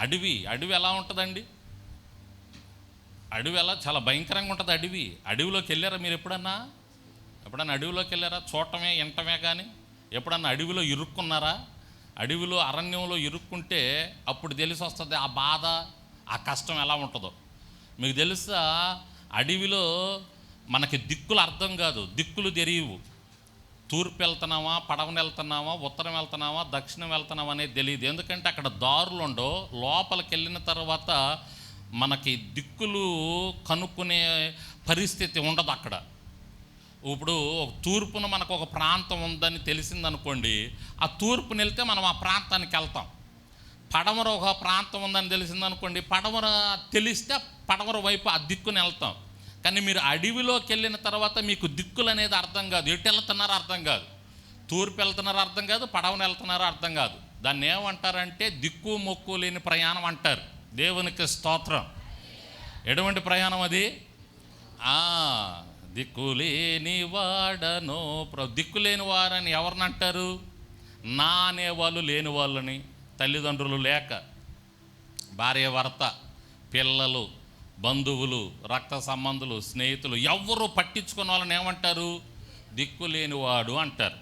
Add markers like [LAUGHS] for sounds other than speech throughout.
అడవి అడవి ఎలా ఉంటుందండి? అడవి ఎలా చాలా భయంకరంగా ఉంటుంది అడవి. అడవిలోకి వెళ్ళారా మీరు ఎప్పుడన్నా? ఎప్పుడన్నా అడవిలోకి వెళ్ళారా? చూడటమే వినటమే కానీ ఎప్పుడన్నా అడవిలో ఇరుక్కున్నారా? అడవిలో అరణ్యంలో ఇరుక్కుంటే అప్పుడు తెలిసి వస్తుంది ఆ బాధ ఆ కష్టం ఎలా ఉంటుందో. మీకు తెలుసా? అడవిలో మనకి దిక్కులు అర్థం కాదు దిక్కులు తెలియవు తూర్పు వెళ్తున్నామా పడవన వెళ్తున్నామా ఉత్తరం వెళ్తున్నామా దక్షిణం వెళ్తున్నామా అనేది తెలియదు ఎందుకంటే అక్కడ దారులు ఉండవు లోపలికి వెళ్ళిన తర్వాత మనకి దిక్కులు కనుక్కునే పరిస్థితి ఉండదు అక్కడ. ఇప్పుడు ఒక తూర్పున మనకు ఒక ప్రాంతం ఉందని తెలిసిందనుకోండి ఆ తూర్పుని వెళ్తే మనం ఆ ప్రాంతానికి వెళ్తాం. పడమర ఒక ప్రాంతం ఉందని తెలిసిందనుకోండి పడమర తెలిస్తే పడమర వైపు ఆ దిక్కుని వెళ్తాం. కానీ మీరు అడవిలోకి వెళ్ళిన తర్వాత మీకు దిక్కులు అనేది అర్థం కాదు. ఎటు వెళ్తున్నారో అర్థం కాదు. తూర్పు వెళ్తున్నారో అర్థం కాదు పడవన వెళ్తున్నారో అర్థం కాదు. దాన్ని ఏమంటారంటే దిక్కు మొక్కు లేని ప్రయాణం అంటారు. దేవునికి స్తోత్రం. ఎటువంటి ప్రయాణం అది? దిక్కు దిక్కులేని వాడను దిక్కు దిక్కులేని వారని ఎవరిని అంటారు? నా అనేవాళ్ళు లేని వాళ్ళని తల్లిదండ్రులు లేక. భార్య భర్త పిల్లలు బంధువులు రక్త సంబంధులు స్నేహితులు ఎవరు పట్టించుకున్న వాళ్ళని ఏమంటారు? దిక్కు లేనివాడు అంటారు.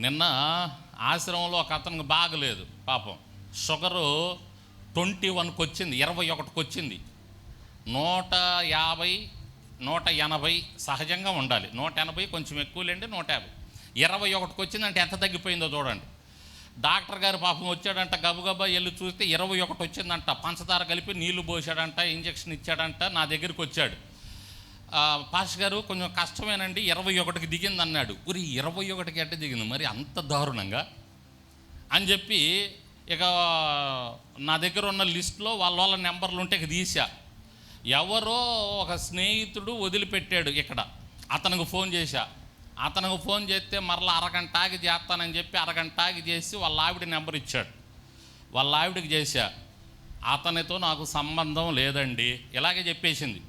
నిన్న ఆశ్రమంలో ఒక అతనికి బాగలేదు పాపం. షుగరు ట్వంటీ వన్కి వచ్చింది ఇరవై ఒకటికి వచ్చింది. నూట యాభై నూట ఎనభై సహజంగా ఉండాలి. నూట ఎనభై కొంచెం ఎక్కువలేండి నూట యాభై. ఇరవై ఒకటికి వచ్చిందంటే ఎంత తగ్గిపోయిందో చూడండి. డాక్టర్ గారు పాపం వచ్చాడంట గబగబా వెళ్ళి చూస్తే ఇరవై ఒకటి వచ్చిందంట. పంచదార కలిపి నీళ్ళు పోసాడంట ఇంజక్షన్ ఇచ్చాడంట నా దగ్గరికి వచ్చాడు. ఆ, పాస్ గారు కొంచెం కష్టమేనండి ఇరవై ఒకటికి దిగింది అన్నాడు. ఉరి ఇరవై ఒకటికి అంటే దిగింది? మరి అంత దారుణంగా? అని చెప్పి ఇక నా దగ్గర ఉన్న లిస్ట్లో వాళ్ళ వాళ్ళ నెంబర్లు ఉంటే ఇక తీసా. ఎవరో ఒక స్నేహితుడు వదిలిపెట్టాడు ఇక్కడ. అతనికి ఫోన్ చేశా. అతనికి ఫోన్ చేస్తే మరలా అరగంట ఆగి చేస్తానని చెప్పి అరగంట ఆగి చేసి వాళ్ళ ఆవిడ నెంబర్ ఇచ్చాడు. వాళ్ళ ఆవిడకి చేశా. అతనితో నాకు సంబంధం లేదండి. ఇలాగే చెప్పేసింది.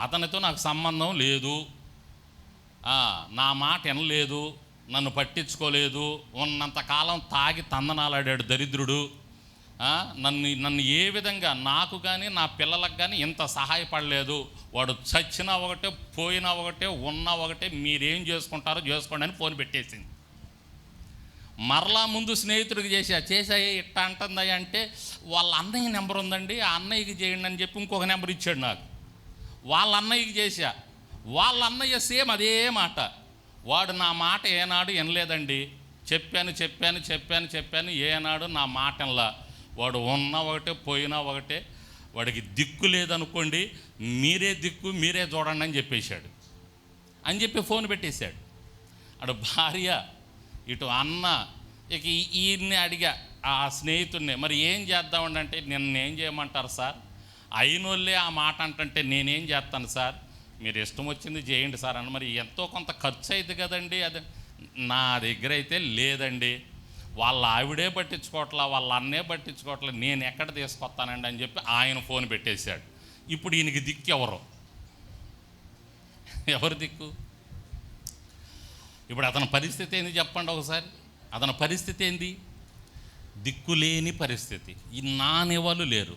అతనితో నాకు సంబంధం లేదు. నా మాట వినలేదు. నన్ను పట్టించుకోలేదు. ఉన్నంతకాలం తాగి తందనాలాడాడు దరిద్రుడు. నన్ను నన్ను ఏ విధంగా నాకు కానీ నా పిల్లలకు కానీ ఇంత సహాయపడలేదు. వాడు చచ్చినా ఒకటే పోయినా ఒకటే ఉన్నా ఒకటే మీరేం చేసుకుంటారో చేసుకోండి అని ఫోన్ పెట్టేసింది. మరలా ముందు స్నేహితుడికి చేసా చేసాయే ఇట్ట అంటుంది అంటే వాళ్ళ అన్నయ్య నెంబర్ ఉందండి ఆ అన్నయ్యకి చేయండి అని చెప్పి ఇంకొక నెంబర్ ఇచ్చాడు నాకు. వాళ్ళ అన్నయ్యకి చేశా. వాళ్ళ అన్నయ్య సేమ్ అదే మాట. వాడు నా మాట ఏనాడు వినలేదండి. చెప్పాను చెప్పాను చెప్పాను చెప్పాను ఏనాడు నా మాట వినలా. వాడు ఉన్నా ఒకటే పోయినా ఒకటే వాడికి దిక్కు లేదనుకోండి మీరే దిక్కు మీరే చూడండి అని చెప్పేశాడు. అని చెప్పి ఫోన్ పెట్టేశాడు. అటు భార్య ఇటు అన్న ఇక ఈయన్ని అడిగా ఆ స్నేహితుడిని మరి ఏం చేద్దామండి? అంటే నిన్న ఏం చేయమంటారు సార్? అయినోళ్ళే ఆ మాట అంటుంటే నేనేం చేస్తాను సార్? మీరు ఇష్టం వచ్చింది చేయండి సార్ అని మరి ఎంతో కొంత ఖర్చు అయింది కదండి అది నా దగ్గర అయితే లేదండి. వాళ్ళ ఆవిడే పట్టించుకోవట్లా వాళ్ళ అన్నే పట్టించుకోవట్లా నేను ఎక్కడ తీసుకొస్తానండి అని చెప్పి ఆయన ఫోన్ పెట్టేశాడు. ఇప్పుడు ఈయనకి దిక్కు ఎవరు? ఎవరు దిక్కు? ఇప్పుడు అతని పరిస్థితి ఏంది చెప్పండి ఒకసారి? అతని పరిస్థితి ఏంది? దిక్కులేని పరిస్థితి. ఈ నానివాళ్ళు లేరు.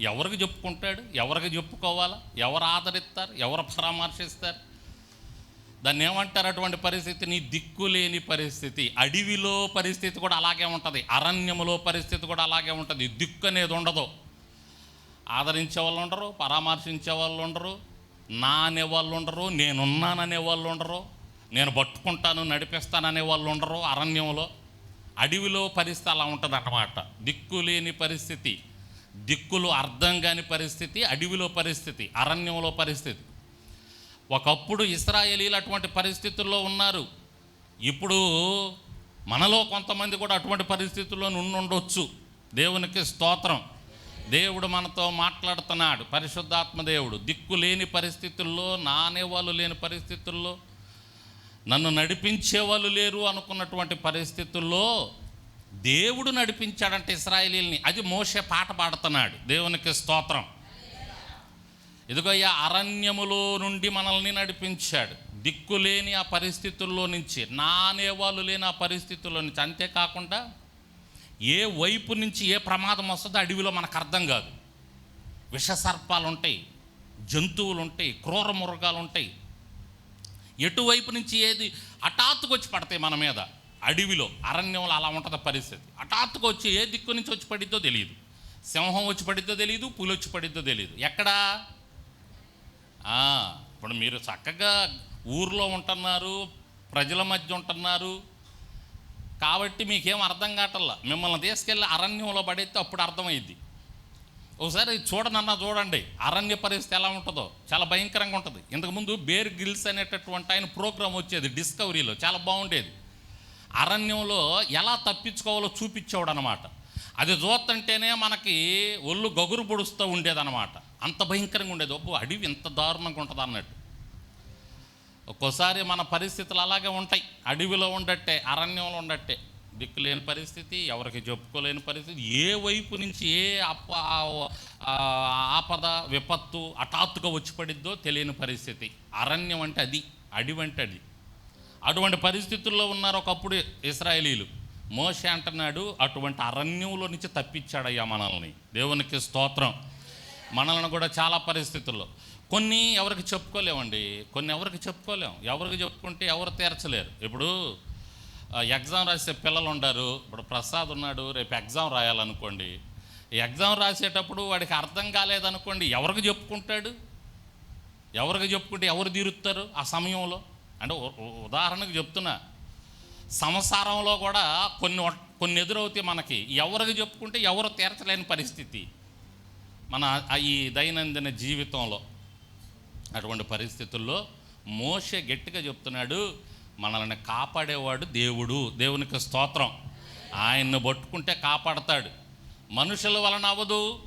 ఎవరికి చెప్పుకుంటాడు? ఎవరికి చెప్పుకోవాలా? ఎవరు ఆదరిస్తారు? ఎవరు పరామర్శిస్తారు? దాన్ని ఏమంటారు? అటువంటి పరిస్థితిని దిక్కులేని పరిస్థితి అడవిలో పరిస్థితి కూడా అలాగే ఉంటుంది అరణ్యములో పరిస్థితి కూడా అలాగే ఉంటుంది దిక్కు అనేది ఉండదు. ఆదరించే వాళ్ళు ఉండరు పరామర్శించే వాళ్ళు ఉండరు నా అనే వాళ్ళు ఉండరు నేనున్నాననే వాళ్ళు ఉండరు నేను పట్టుకుంటాను నడిపిస్తాననే వాళ్ళు ఉండరు అరణ్యంలో అడవిలో పరిస్థితి అలా ఉంటుంది అన్నమాట. దిక్కు లేని పరిస్థితి దిక్కులు అర్థం కాని పరిస్థితి అడవిలో పరిస్థితి అరణ్యంలో పరిస్థితి. ఒకప్పుడు ఇస్రాయేలీలు అటువంటి పరిస్థితుల్లో ఉన్నారు. ఇప్పుడు మనలో కొంతమంది కూడా అటువంటి పరిస్థితుల్లో ఉండొచ్చు. దేవునికి స్తోత్రం. దేవుడు మనతో మాట్లాడుతున్నాడు. పరిశుద్ధాత్మ దేవుడు. దిక్కు లేని పరిస్థితుల్లో నానే వాళ్ళు లేని పరిస్థితుల్లో నన్ను నడిపించే వాళ్ళు లేరు అనుకున్నటువంటి పరిస్థితుల్లో దేవుడు నడిపించాడంటే ఇస్రాయలీల్ని. అది మోసే పాట పాడుతున్నాడు. దేవునికి స్తోత్రం. ఇదిగోయ్యా అరణ్యములో నుండి మనల్ని నడిపించాడు. దిక్కు లేని ఆ పరిస్థితుల్లో నుంచి నానేవాళ్ళు లేని ఆ పరిస్థితుల్లో నుంచి. అంతేకాకుండా ఏ వైపు నుంచి ఏ ప్రమాదం వస్తుందో అడవిలో మనకు అర్థం కాదు. విషసర్పాలు ఉంటాయి జంతువులు ఉంటాయి క్రూర మృగాలు ఉంటాయి. ఎటువైపు నుంచి ఏది హఠాత్తుకు వచ్చి పడతాయి మన మీద? అడవిలో అరణ్యంలో అలా ఉంటుంది పరిస్థితి. హఠాత్తుకు వచ్చి ఏ దిక్కు నుంచి వచ్చి పడిద్దో తెలియదు సింహం వచ్చి పడిద్దో తెలియదు పులి వచ్చి పడిద్దో తెలియదు ఎక్కడా? ఇప్పుడు మీరు చక్కగా ఊర్లో ఉంటున్నారు ప్రజల మధ్య ఉంటున్నారు. కాబట్టి మీకేం అర్థం కావటల్లా మిమ్మల్ని తీసుకెళ్ళి అరణ్యంలో పడేస్తే అప్పుడు అర్థమైద్ది. ఒకసారి చూడనన్నా చూడండి అరణ్య పరిస్థితి ఎలా ఉంటుందో. చాలా భయంకరంగా ఉంటుంది. ఇంతకుముందు బేర్ గిల్స్ అనేటటువంటి ఆయన ప్రోగ్రాం వచ్చేది డిస్కవరీలో చాలా బాగుండేది. అరణ్యంలో ఎలా తప్పించుకోవాలో చూపించేవాడు అనమాట అది చూస్తుంటేనే మనకి ఒళ్ళు గగురు పొడుస్తూ ఉండేదన్నమాట. అంత భయంకరంగా ఉండేది. ఒప్పు అడవి ఇంత దారుణంగా ఉంటుంది? అన్నట్టు. ఒక్కోసారి మన పరిస్థితులు అలాగే ఉంటాయి. అడవిలో ఉండట్టే అరణ్యంలో ఉండట్టే. దిక్కు లేని పరిస్థితి ఎవరికి చెప్పుకోలేని పరిస్థితి. ఏ వైపు నుంచి ఏ అప ఆపద విపత్తు హఠాత్తుగా వచ్చి పడిద్దో తెలియని పరిస్థితి. అరణ్యం అంటే అది అడవి అంటే అది. అటువంటి పరిస్థితుల్లో ఉన్నారు ఒకప్పుడు ఇస్రాయేలీలు. మోషే అంటున్నాడు అటువంటి అరణ్యంలో నుంచి తప్పించాడయ్యా మనల్ని. దేవునికి స్తోత్రం. మనల్ని కూడా చాలా పరిస్థితుల్లో. కొన్ని ఎవరికి చెప్పుకోలేమండి కొన్ని ఎవరికి చెప్పుకోలేం. ఎవరికి చెప్పుకుంటే ఎవరు తీర్చలేరు. ఇప్పుడు ఎగ్జామ్ రాసే పిల్లలు ఉన్నారు ఇప్పుడు ప్రసాద్ ఉన్నాడు రేపు ఎగ్జామ్ రాయాలనుకోండి. ఎగ్జామ్ రాసేటప్పుడు వాడికి అర్థం కాలేదనుకోండి ఎవరికి చెప్పుకుంటాడు? ఎవరికి చెప్పుకుంటే ఎవరు తీరుస్తారు ఆ సమయంలో? అంటే ఉదాహరణకు చెప్తున్నా. సంసారంలో కూడా కొన్ని కొన్ని ఎదురవుతాయి మనకి. ఎవరికి చెప్పుకుంటే ఎవరు తీర్చలేని పరిస్థితి. మన ఆ ఈ దైనందిన జీవితంలో అటువంటి పరిస్థితుల్లో మోషే గట్టిగా చెప్తున్నాడు మనల్ని కాపాడేవాడు దేవుడు. దేవునికి స్తోత్రం. ఆయన్ని పట్టుకుంటే కాపాడతాడు. మనుషుల వలన అవ్వదు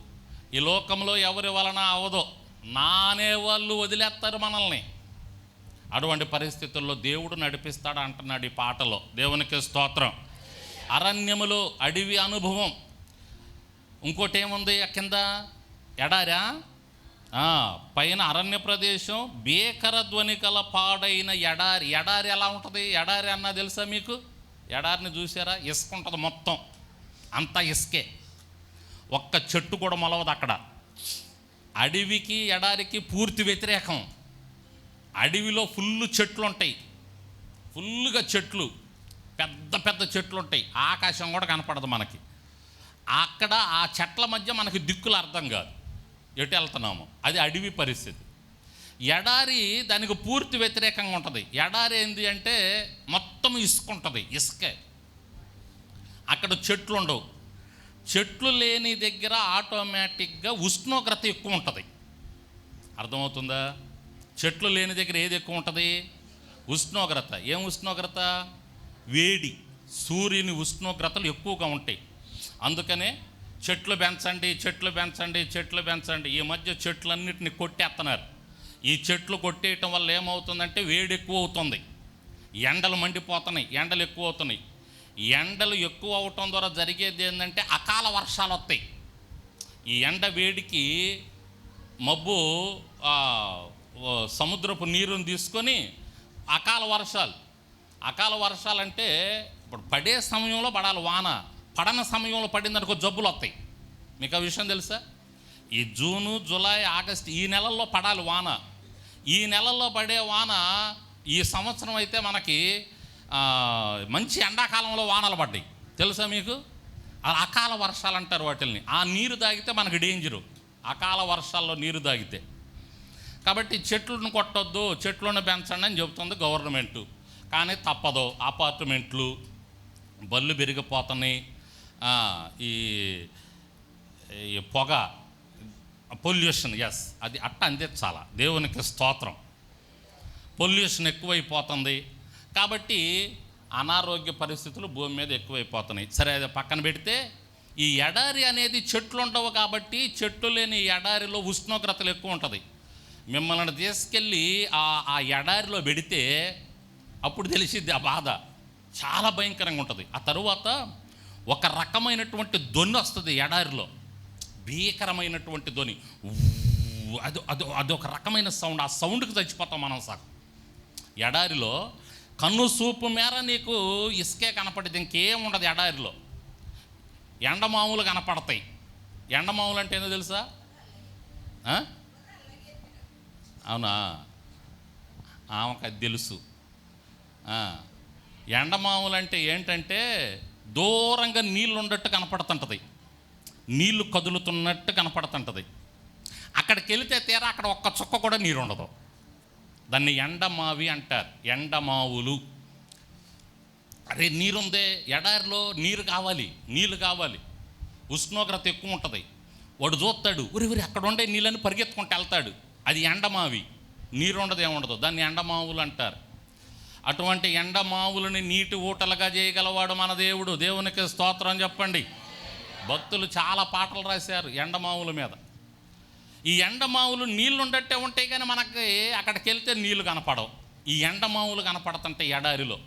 ఈ లోకంలో ఎవరి వలన అవ్వదు. నానే వాళ్ళు వదిలేస్తారు మనల్ని. అటువంటి పరిస్థితుల్లో దేవుడు నడిపిస్తాడు అంటున్నాడు ఈ పాటలో. దేవునికి స్తోత్రం. అరణ్యములో అడవి అనుభవం. ఇంకోటి ఏముంది కింద? ఎడారా? పైన అరణ్య ప్రదేశం భీకర ధ్వని కల పాడైన ఎడారి. ఎడారి ఎలా ఉంటుంది? ఎడారి అన్నా తెలుసా మీకు? ఎడారిని చూసారా? ఇసుక ఉంటుంది మొత్తం. అంతా ఇసుకే. ఒక్క చెట్టు కూడా మొలవదు అక్కడ. అడవికి ఎడారికి పూర్తి వ్యతిరేకం. అడవిలో ఫుల్ చెట్లు ఉంటాయి ఫుల్గా చెట్లు. పెద్ద పెద్ద చెట్లు ఉంటాయి ఆకాశం కూడా కనపడదు మనకి. అక్కడ ఆ చెట్ల మధ్య మనకి దిక్కులు అర్థం కాదు. ఎటు వెళ్తున్నాము అది అడవి పరిస్థితి. ఎడారి దానికి పూర్తి వ్యతిరేకంగా ఉంటుంది. ఎడారి ఏంది అంటే మొత్తం ఇసుక ఉంటుంది ఇసుకే. అక్కడ చెట్లు ఉండవు. చెట్లు లేని దగ్గర ఆటోమేటిక్గా ఉష్ణోగ్రత ఎక్కువ ఉంటుంది. అర్థమవుతుందా? చెట్లు లేని దగ్గర ఏది ఎక్కువ ఉంటుంది? ఉష్ణోగ్రత. ఏం ఉష్ణోగ్రత? వేడి. సూర్యుని ఉష్ణోగ్రతలు ఎక్కువగా ఉంటాయి. అందుకనే చెట్లు పెంచండి చెట్లు పెంచండి చెట్లు పెంచండి. ఈ మధ్య చెట్లన్నిటిని కొట్టేస్తున్నారు ఈ చెట్లు కొట్టేయటం వల్ల ఏమవుతుందంటే వేడి ఎక్కువ అవుతుంది ఎండలు మండిపోతున్నాయి ఎండలు ఎక్కువ అవుతున్నాయి ఎండలు ఎక్కువ అవటం ద్వారా జరిగేది ఏంటంటే అకాల వర్షాలు వస్తాయి. ఈ ఎండ వేడికి మబ్బు సముద్రపు నీరుని తీసుకొని అకాల వర్షాలు. అకాల వర్షాలంటే ఇప్పుడు పడే సమయంలో పడాలి వాన. పడన సమయంలో పడిందనుకో జబ్బులు వస్తాయి. మీకు ఆ విషయం తెలుసా? ఈ జూను జూలై ఆగస్ట్ ఈ నెలల్లో పడాలి వాన. ఈ నెలల్లో పడే వాన ఈ సంవత్సరం అయితే మనకి మంచి ఎండాకాలంలో వానలు పడ్డాయి. తెలుసా మీకు? అకాల వర్షాలు అంటారు వాటిల్ని. ఆ నీరు తాగితే మనకి డేంజరు. అకాల వర్షాల్లో నీరు తాగితే. కాబట్టి చెట్లను కొట్టొద్దు చెట్లను పెంచండి అని చెబుతుంది గవర్నమెంటు. కానీ తప్పదు. అపార్ట్మెంట్లు బళ్ళు పెరిగిపోతున్నాయి. ఈ ఈ పొగ పొల్యూషన్ ఎస్ అది అట్ట అందించాల దేవునికి స్తోత్రం. పొల్యూషన్ ఎక్కువైపోతుంది. కాబట్టి అనారోగ్య పరిస్థితులు భూమి మీద ఎక్కువైపోతున్నాయి. సరే అది పక్కన పెడితే ఈ ఎడారి అనేది చెట్లు ఉండవు కాబట్టి చెట్లు లేని ఎడారిలో ఉష్ణోగ్రతలు ఎక్కువ ఉంటుంది. మిమ్మల్ని తీసుకెళ్ళి ఆ ఆ ఎడారిలో పెడితే అప్పుడు తెలిసిద్ది ఆ బాధ. చాలా భయంకరంగా ఉంటుంది. ఆ తరువాత ఒక రకమైనటువంటి ధ్వని వస్తుంది ఎడారిలో. భీకరమైనటువంటి ధ్వని. అది అది అదొక రకమైన సౌండ్. ఆ సౌండ్కి చచ్చిపోతాం మనం సగం ఎడారిలో కన్ను సూపు మేర నీకు ఇసుకే కనపడేది ఇంకేం ఉండదు ఎడారిలో. ఎండమాములు కనపడతాయి. ఎండమాములు అంటే ఏందో తెలుసా? అవునా? ఆమెకు అది తెలుసు. ఎండమాములు అంటే ఏంటంటే దూరంగా నీళ్ళు ఉండట్టు కనపడుతుంటుంది. నీళ్ళు కదులుతున్నట్టు కనపడుతుంటుంది. అక్కడికి వెళితే తీరా అక్కడ ఒక్క చుక్క కూడా నీరు ఉండదు దాన్ని ఎండమావి అంటారు. ఎండమావులు. అరే నీరుందే. ఎడారిలో నీరు కావాలి నీళ్ళు కావాలి. ఉష్ణోగ్రత ఎక్కువ ఉంటుంది వాడు చూస్తాడు ఉరి ఉరి అక్కడ ఉండే నీళ్ళని పరిగెత్తుకుంటూ వెళ్తాడు. అది ఎండమావి. నీరు ఉండదు ఏముండదు దాన్ని ఎండమావులు అంటారు. అటువంటి ఎండమావులని నీటి ఊటలుగా చేయగలవాడు మన దేవుడు. దేవునికి స్తోత్రం చెప్పండి. భక్తులు చాలా పాటలు రాశారు ఎండమావుల మీద. ఈ ఎండమావులు నీళ్ళు ఉండట్టే ఉంటాయి కానీ మనకి అక్కడికి వెళ్తే నీళ్ళు కనపడవు. ఈ ఎండమావులు కనపడుతుంటే ఎడారిలో.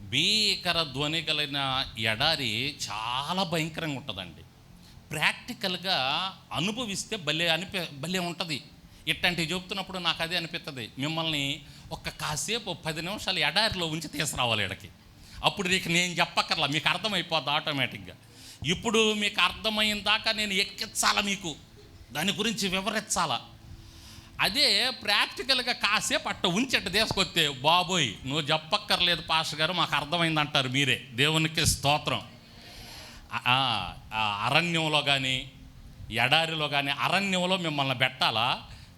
భీకర ధ్వని కలిగిన ఎడారి చాలా భయంకరంగా ఉంటుందండి. ప్రాక్టికల్గా అనుభవిస్తే భలే అనిపి భలే ఉంటుంది. ఇట్లాంటివి చెబుతున్నప్పుడు నాకు అదే అనిపిస్తుంది మిమ్మల్ని ఒక్క కాసేపు పది నిమిషాలు ఎడారిలో ఉంచి తీసుకురావాలి ఇక్కడికి అప్పుడు నీకు నేను చెప్పక్కర్లా మీకు అర్థమైపోద్ది ఆటోమేటిక్గా ఇప్పుడు మీకు అర్థమైన దాకా నేను ఎక్కించాలా మీకు? దాని గురించి వివరించాలా? అదే ప్రాక్టికల్గా కాసేపు అట్ట ఉంచట తీసుకొస్తే బాబోయ్ నువ్వు చెప్పక్కర్లేదు పాస్ గారు మాకు అర్థమైంది అంటారు మీరే. దేవునికి స్తోత్రం. అరణ్యంలో కానీ ఎడారిలో కానీ అరణ్యంలో మిమ్మల్ని పెట్టాలా?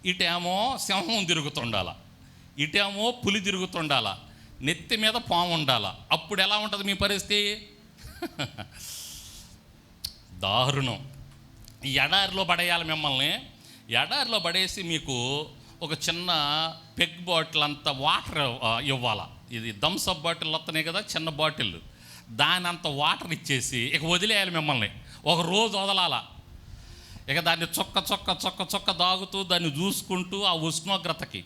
ఇటేమో సింహం తిరుగుతుండాల ఇటేమో పులి తిరుగుతుండాల నెత్తి మీద పాము ఉండాల. అప్పుడు ఎలా ఉంటుంది మీ పరిస్థితి? [LAUGHS] దారుణం. ఈ ఎడారిలో పడేయాలి మిమ్మల్ని. ఎడారిలో పడేసి మీకు ఒక చిన్న పెగ్ బాటిల్ అంత వాటర్ ఇవ్వాలా. ఇది థమ్స్అప్ బాటిల్ వస్తున్నాయి కదా చిన్న బాటిల్. దాని అంత వాటర్ ఇచ్చేసి ఇక వదిలేయాలి మిమ్మల్ని. ఒక రోజు వదలాలా. ఇక దాన్ని చొక్క చొక్క చొక్క చొక్క దాగుతూ దాన్ని చూసుకుంటూ ఆ ఉష్ణోగ్రతకి.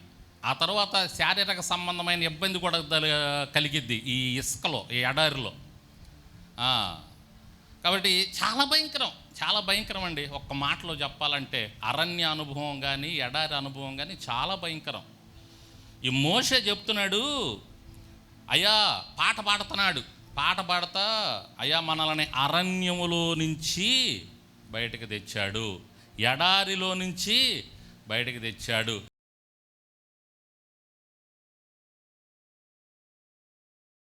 ఆ తర్వాత శారీరక సంబంధమైన ఇబ్బంది కూడా కలిగిద్ది ఈ ఇసుకలో ఈ ఎడారిలో. కాబట్టి చాలా భయంకరం చాలా భయంకరం అండి. ఒక్క మాటలో చెప్పాలంటే అరణ్య అనుభవం కానీ ఎడారి అనుభవం కానీ చాలా భయంకరం. ఈ మోషే చెప్తున్నాడు అయ్యా పాట పాడుతున్నాడు. పాట పాడతా అయ్యా మనల్ని అరణ్యములో నుంచి బయటకు తెచ్చాడు. ఎడారిలో నుంచి బయటకు తెచ్చాడు.